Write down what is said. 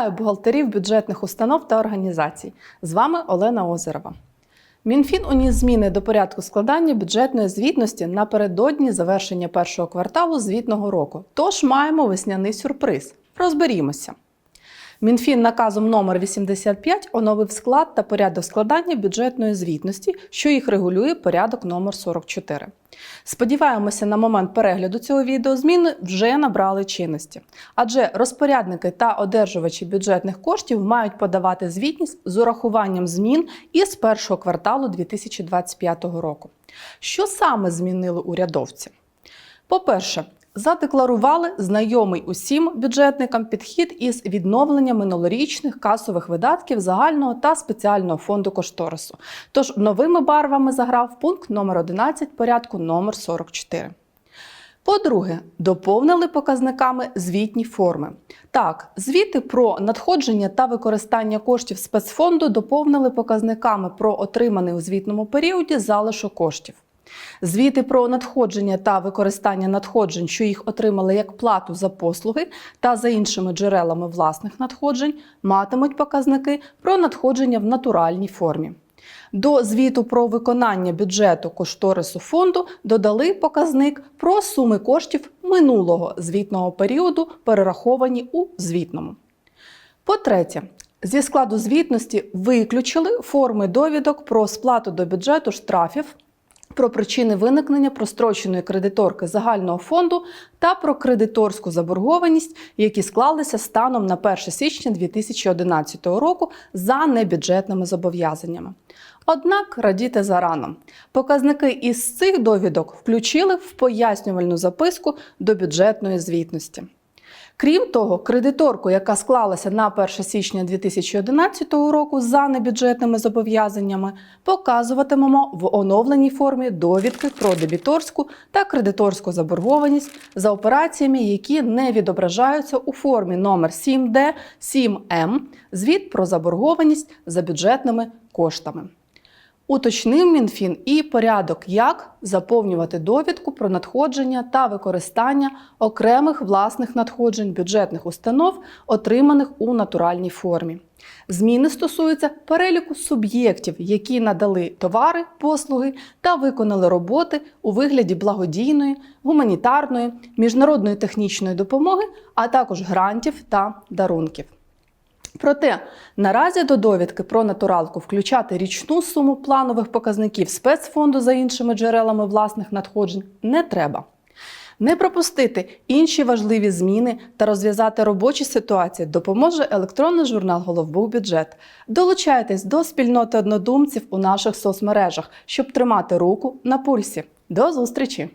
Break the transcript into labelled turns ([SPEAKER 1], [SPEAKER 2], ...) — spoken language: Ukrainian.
[SPEAKER 1] Вітаю бухгалтерів бюджетних установ та організацій. З вами Олена Озерова. Мінфін уніс зміни до порядку складання бюджетної звітності напередодні завершення першого кварталу звітного року. Тож маємо весняний сюрприз. Розберімося. Мінфін наказом номер 85 оновив склад та порядок складання бюджетної звітності, що їх регулює порядок номер 44. Сподіваємося, на момент перегляду цього відео зміни вже набрали чинності, адже розпорядники та одержувачі бюджетних коштів мають подавати звітність з урахуванням змін із першого кварталу 2025 року. Що саме змінили урядовці? По-перше, задекларували знайомий усім бюджетникам підхід із відновлення минулорічних касових видатків загального та спеціального фонду кошторису. Тож новими барвами заграв пункт номер 11 порядку номер 44. По-друге, доповнили показниками звітні форми. Так, звіти про надходження та використання коштів спецфонду доповнили показниками про отриманий у звітному періоді залишок коштів. Звіти про надходження та використання надходжень, що їх отримали як плату за послуги та за іншими джерелами власних надходжень, матимуть показники про надходження в натуральній формі. До звіту про виконання бюджету кошторису фонду додали показник про суми коштів минулого звітного періоду, перераховані у звітному. По-третє, зі складу звітності виключили форми довідок про сплату до бюджету штрафів, про причини виникнення простроченої кредиторки загального фонду та про кредиторську заборгованість, які склалися станом на 1 січня 2011 року за небюджетними зобов'язаннями. Однак радіти зарано. Показники із цих довідок включили в пояснювальну записку до бюджетної звітності. Крім того, кредиторку, яка склалася на 1 січня 2011 року за небюджетними зобов'язаннями, показуватимемо в оновленій формі довідки про дебіторську та кредиторську заборгованість за операціями, які не відображаються у формі номер 7D 7М звіт про заборгованість за бюджетними коштами. Уточнив Мінфін і порядок, як заповнювати довідку про надходження та використання окремих власних надходжень бюджетних установ, отриманих у натуральній формі. Зміни стосуються переліку суб'єктів, які надали товари, послуги та виконали роботи у вигляді благодійної, гуманітарної, міжнародної технічної допомоги, а також грантів та дарунків. Проте наразі до довідки про натуралку включати річну суму планових показників спецфонду за іншими джерелами власних надходжень не треба. Не пропустити інші важливі зміни та розв'язати робочі ситуації допоможе електронний журнал Головбух-бюджет. Долучайтесь до спільноти однодумців у наших соцмережах, щоб тримати руку на пульсі. До зустрічі!